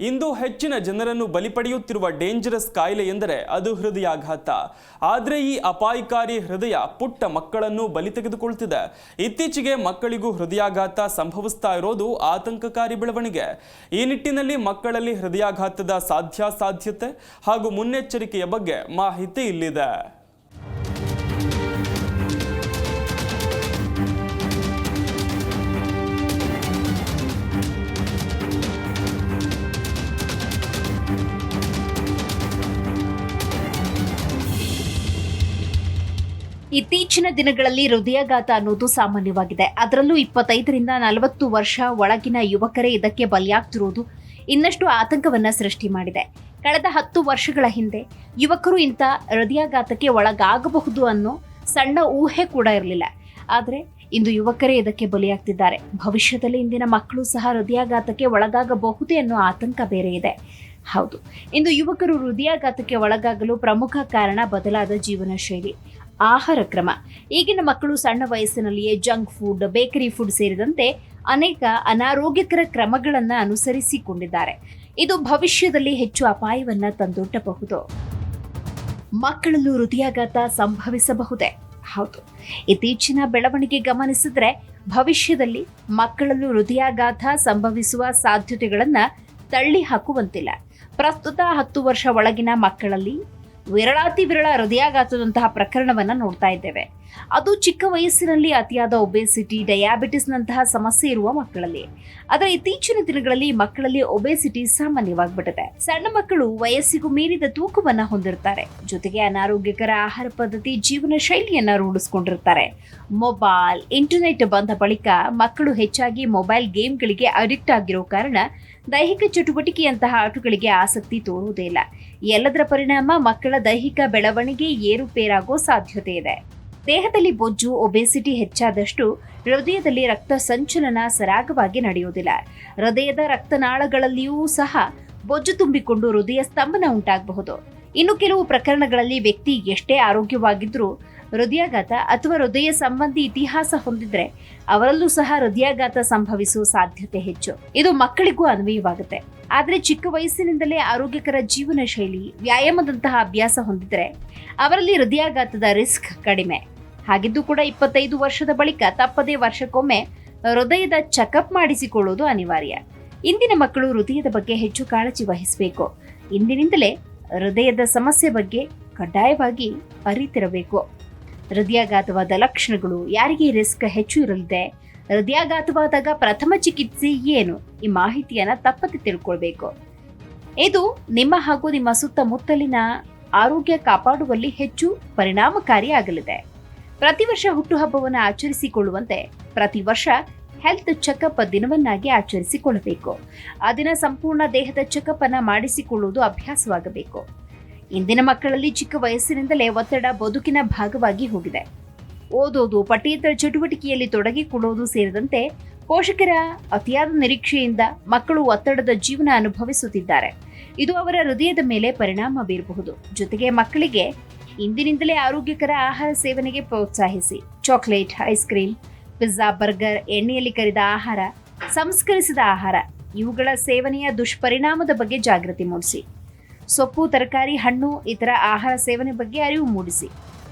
ಇಂದು ಹೆಚ್ಚಿನ ಜನರನ್ನು ಬಲಿ ಪಡೆಯುತ್ತಿರುವ ಡೇಂಜರಸ್ ಕಾಯಿಲೆ ಎಂದರೆ ಅದು ಹೃದಯಾಘಾತ. ಆದರೆ ಈ ಅಪಾಯಕಾರಿ ಹೃದಯ ಪುಟ್ಟ ಮಕ್ಕಳನ್ನು ಬಲಿ ತೆಗೆದುಕೊಳ್ತಿದೆ. ಇತ್ತೀಚೆಗೆ ಮಕ್ಕಳಿಗೂ ಹೃದಯಾಘಾತ ಸಂಭವಿಸ್ತಾ ಇರೋದು ಆತಂಕಕಾರಿ ಬೆಳವಣಿಗೆ. ಈ ನಿಟ್ಟಿನಲ್ಲಿ ಮಕ್ಕಳಲ್ಲಿ ಹೃದಯಾಘಾತದ ಸಾಧ್ಯಾಸಾಧ್ಯತೆ ಹಾಗೂ ಮುನ್ನೆಚ್ಚರಿಕೆಯ ಬಗ್ಗೆ ಮಾಹಿತಿ ಇಲ್ಲಿದೆ. ಇತ್ತೀಚಿನ ದಿನಗಳಲ್ಲಿ ಹೃದಯಾಘಾತ ಅನ್ನೋದು ಸಾಮಾನ್ಯವಾಗಿದೆ. ಅದರಲ್ಲೂ ಇಪ್ಪತ್ತೈದರಿಂದ ನಲವತ್ತು ವರ್ಷ ಒಳಗಿನ ಯುವಕರೇ ಇದಕ್ಕೆ ಬಲಿಯಾಗ್ತಿರುವುದು ಇನ್ನಷ್ಟು ಆತಂಕವನ್ನ ಸೃಷ್ಟಿ ಮಾಡಿದೆ. ಕಳೆದ ಹತ್ತು ವರ್ಷಗಳ ಹಿಂದೆ ಯುವಕರು ಇಂಥ ಹೃದಯಾಘಾತಕ್ಕೆ ಒಳಗಾಗಬಹುದು ಅನ್ನೋ ಸಣ್ಣ ಊಹೆ ಕೂಡ ಇರಲಿಲ್ಲ. ಆದರೆ ಇಂದು ಯುವಕರೇ ಇದಕ್ಕೆ ಬಲಿಯಾಗ್ತಿದ್ದಾರೆ. ಭವಿಷ್ಯದಲ್ಲಿ ಇಂದಿನ ಮಕ್ಕಳು ಸಹ ಹೃದಯಾಘಾತಕ್ಕೆ ಒಳಗಾಗಬಹುದೇ ಅನ್ನೋ ಆತಂಕ ಬೇರೆ ಇದೆ. ಹೌದು, ಇಂದು ಯುವಕರು ಹೃದಯಾಘಾತಕ್ಕೆ ಒಳಗಾಗಲು ಪ್ರಮುಖ ಕಾರಣ ಬದಲಾದ ಜೀವನ ಶೈಲಿ ಆಹಾರ ಕ್ರಮ. ಈಗಿನ ಮಕ್ಕಳು ಸಣ್ಣ ವಯಸ್ಸಿನಲ್ಲಿಯೇ ಜಂಕ್ ಫುಡ್, ಬೇಕರಿ ಫುಡ್ ಸೇರಿದಂತೆ ಅನೇಕ ಅನಾರೋಗ್ಯಕರ ಕ್ರಮಗಳನ್ನು ಅನುಸರಿಸಿಕೊಂಡಿದ್ದಾರೆ. ಇದು ಭವಿಷ್ಯದಲ್ಲಿ ಹೆಚ್ಚು ಅಪಾಯವನ್ನ ತಂದೊಡ್ಡಬಹುದು ಮಕ್ಕಳಲ್ಲೂ ಹೃದಯಾಘಾತ ಸಂಭವಿಸಬಹುದೇ? ಹೌದು. ಇತ್ತೀಚಿನ ಬೆಳವಣಿಗೆ ಗಮನಿಸಿದ್ರೆ ಭವಿಷ್ಯದಲ್ಲಿ ಮಕ್ಕಳಲ್ಲೂ ಹೃದಯಾಘಾತ ಸಂಭವಿಸುವ ಸಾಧ್ಯತೆಗಳನ್ನ ತಳ್ಳಿ ಹಾಕುವಂತಿಲ್ಲ ಪ್ರಸ್ತುತ ಹತ್ತು ವರ್ಷ ಒಳಗಿನ ಮಕ್ಕಳಲ್ಲಿ ವಿರಳಾತಿ ವಿರಳ ಹೃದಯಾಘಾತದಂತಹ ಪ್ರಕರಣವನ್ನ ನೋಡ್ತಾ ಇದ್ದೇವೆ. ಅದು ಚಿಕ್ಕ ವಯಸ್ಸಿನಲ್ಲಿ ಅತಿಯಾದ ಒಬೆಸಿಟಿ, ಡಯಾಬಿಟಿಸ್ನಂತಹ ಸಮಸ್ಯೆ ಇರುವ ಮಕ್ಕಳಲ್ಲಿ. ಆದರೆ ಇತ್ತೀಚಿನ ದಿನಗಳಲ್ಲಿ ಮಕ್ಕಳಲ್ಲಿ ಒಬೆಸಿಟಿ ಸಾಮಾನ್ಯವಾಗ್ಬಿಟ್ಟಿದೆ. ಸಣ್ಣ ಮಕ್ಕಳು ವಯಸ್ಸಿಗೂ ಮೀರಿದ ತೂಕವನ್ನು ಹೊಂದಿರ್ತಾರೆ. ಜೊತೆಗೆ ಅನಾರೋಗ್ಯಕರ ಆಹಾರ ಪದ್ಧತಿ, ಜೀವನ ಶೈಲಿಯನ್ನ ರೂಢಿಸ್ಕೊಂಡಿರ್ತಾರೆ. ಮೊಬೈಲ್, ಇಂಟರ್ನೆಟ್ ಬಂದ ಬಳಿಕ ಮಕ್ಕಳು ಹೆಚ್ಚಾಗಿ ಮೊಬೈಲ್ ಗೇಮ್ಗಳಿಗೆ ಅಡಿಕ್ಟ್ ಆಗಿರೋ ಕಾರಣ ದೈಹಿಕ ಚಟುವಟಿಕೆಯಂತಹ ಆಟಗಳಿಗೆ ಆಸಕ್ತಿ ತೋರುವುದೇ ಇಲ್ಲ. ಎಲ್ಲದರ ಪರಿಣಾಮ ಮಕ್ಕಳ ದೈಹಿಕ ಬೆಳವಣಿಗೆ ಏರುಪೇರಾಗೋ ಸಾಧ್ಯತೆ ಇದೆ. ದೇಹದಲ್ಲಿ ಬೊಜ್ಜು, ಒಬೆಸಿಟಿ ಹೆಚ್ಚಾದಷ್ಟು ಹೃದಯದಲ್ಲಿ ರಕ್ತ ಸಂಚಲನ ಸರಾಗವಾಗಿ ನಡೆಯುವುದಿಲ್ಲ. ಹೃದಯದ ರಕ್ತನಾಳಗಳಲ್ಲಿಯೂ ಸಹ ಬೊಜ್ಜು ತುಂಬಿಕೊಂಡು ಹೃದಯ ಸ್ತಂಭನ ಉಂಟಾಗಬಹುದು. ಇನ್ನು ಕೆಲವು ಪ್ರಕರಣಗಳಲ್ಲಿ ವ್ಯಕ್ತಿ ಎಷ್ಟೇ ಆರೋಗ್ಯವಾಗಿದ್ದರೂ ಹೃದಯಾಘಾತ ಅಥವಾ ಹೃದಯ ಸಂಬಂಧಿ ಇತಿಹಾಸ ಹೊಂದಿದ್ರೆ ಅವರಲ್ಲೂ ಸಹ ಹೃದಯಾಘಾತ ಸಂಭವಿಸುವ ಸಾಧ್ಯತೆ ಹೆಚ್ಚು. ಇದು ಮಕ್ಕಳಿಗೂ ಅನ್ವಯವಾಗುತ್ತೆ. ಆದರೆ ಚಿಕ್ಕ ವಯಸ್ಸಿನಿಂದಲೇ ಆರೋಗ್ಯಕರ ಜೀವನ ಶೈಲಿ ವ್ಯಾಯಾಮದಂತಹ ಅಭ್ಯಾಸ ಹೊಂದಿದ್ರೆ ಅವರಲ್ಲಿ ಹೃದಯಾಘಾತದ ರಿಸ್ಕ್ ಕಡಿಮೆ. ಹಾಗಿದ್ದು ಕೂಡ ಇಪ್ಪತ್ತೈದು ವರ್ಷದ ಬಳಿಕ ತಪ್ಪದೇ ವರ್ಷಕ್ಕೊಮ್ಮೆ ಹೃದಯದ ಚೆಕಪ್ ಮಾಡಿಸಿಕೊಳ್ಳುವುದು ಅನಿವಾರ್ಯ. ಇಂದಿನ ಮಕ್ಕಳು ಹೃದಯದ ಬಗ್ಗೆ ಹೆಚ್ಚು ಕಾಳಜಿ ವಹಿಸಬೇಕು. ಇಂದಿನಿಂದಲೇ ಹೃದಯದ ಸಮಸ್ಯೆ ಬಗ್ಗೆ ಕಡ್ಡಾಯವಾಗಿ ಅರಿತಿರಬೇಕು. ಹೃದಯಾಘಾತವಾದ ಲಕ್ಷಣಗಳು, ಯಾರಿಗೆ ರಿಸ್ಕ್ ಹೆಚ್ಚು ಇರಲಿದೆ? ಹೃದಯಾಘಾತವಾದಾಗ ಪ್ರಥಮ ಚಿಕಿತ್ಸೆ ಏನು? ಈ ಮಾಹಿತಿಯನ್ನು ತಪ್ಪದೆ ತಿಳ್ಕೊಳ್ಬೇಕು. ಇದು ನಿಮ್ಮ ಹಾಗೂ ನಿಮ್ಮ ಸುತ್ತಮುತ್ತಲಿನ ಆರೋಗ್ಯ ಕಾಪಾಡುವಲ್ಲಿ ಹೆಚ್ಚು ಪರಿಣಾಮಕಾರಿಯಾಗಲಿದೆ. ಪ್ರತಿ ವರ್ಷ ಹುಟ್ಟುಹಬ್ಬವನ್ನು ಆಚರಿಸಿಕೊಳ್ಳುವಂತೆ ಪ್ರತಿ ವರ್ಷ ಹೆಲ್ತ್ ಚೆಕಪ್ ದಿನವನ್ನಾಗಿ ಆಚರಿಸಿಕೊಳ್ಳಬೇಕು. ಆ ದಿನ ಸಂಪೂರ್ಣ ದೇಹದ ಚೆಕಪ್ ಅನ್ನ ಮಾಡಿಸಿಕೊಳ್ಳುವುದು ಅಭ್ಯಾಸವಾಗಬೇಕು. ಇಂದಿನ ಮಕ್ಕಳಲ್ಲಿ ಚಿಕ್ಕ ವಯಸ್ಸಿನಿಂದಲೇ ಒತ್ತಡ ಬದುಕಿನ ಭಾಗವಾಗಿ ಹೋಗಿದೆ. ಓದೋದು, ಪಠ್ಯೇತರ ಚಟುವಟಿಕೆಯಲ್ಲಿ ತೊಡಗಿಕೊಳ್ಳುವುದು ಸೇರಿದಂತೆ ಪೋಷಕರ ಅತಿಯಾದ ನಿರೀಕ್ಷೆಯಿಂದ ಮಕ್ಕಳು ಒತ್ತಡದ ಜೀವನ ಅನುಭವಿಸುತ್ತಿದ್ದಾರೆ. ಇದು ಅವರ ಹೃದಯದ ಮೇಲೆ ಪರಿಣಾಮ ಬೀರಬಹುದು. ಜೊತೆಗೆ ಮಕ್ಕಳಿಗೆ ಇಂದಿನಿಂದಲೇ ಆರೋಗ್ಯಕರ ಆಹಾರ ಸೇವನೆಗೆ ಪ್ರೋತ್ಸಾಹಿಸಿ. Chocolate, ice cream, pizza, burger, ಎಣ್ಣೆಯಲ್ಲಿ ಕರಿದ ಆಹಾರ, ಸಂಸ್ಕರಿಸಿದ ಆಹಾರ, ಇವುಗಳ ಸೇವನೆಯ ದುಷ್ಪರಿಣಾಮದ ಬಗ್ಗೆ ಜಾಗೃತಿ ಮೂಡಿಸಿ. ಸೊಪ್ಪು, ತರಕಾರಿ, ಹಣ್ಣು, ಇತರ ಆಹಾರ ಸೇವನೆ ಬಗ್ಗೆ ಅರಿವು ಮೂಡಿಸಿ.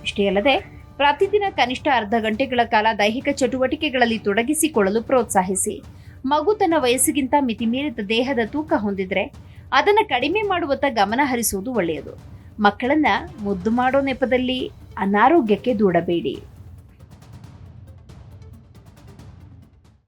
ಇಷ್ಟೇ ಅಲ್ಲದೆ, ಪ್ರತಿದಿನ ಕನಿಷ್ಠ ಅರ್ಧ ಗಂಟೆಗಳ ಕಾಲ ದೈಹಿಕ ಚಟುವಟಿಕೆಗಳಲ್ಲಿ ತೊಡಗಿಸಿಕೊಳ್ಳಲು ಪ್ರೋತ್ಸಾಹಿಸಿ. ಮಗು ತನ್ನ ವಯಸ್ಸಿಗಿಂತ ಮಿತಿಮೀರಿದ ದೇಹದ ತೂಕ ಹೊಂದಿದ್ರೆ, ಅದನ್ನು ಕಡಿಮೆ ಮಾಡುವತ್ತ ಗಮನ ಹರಿಸುವುದು ಒಳ್ಳೆಯದು. ಮಕ್ಕಳನ್ನ ಮುದ್ದು ಮಾಡೋ ನೆಪದಲ್ಲಿ ಅನಾರೋಗ್ಯಕ್ಕೆ ದೂಡಬೇಡಿ.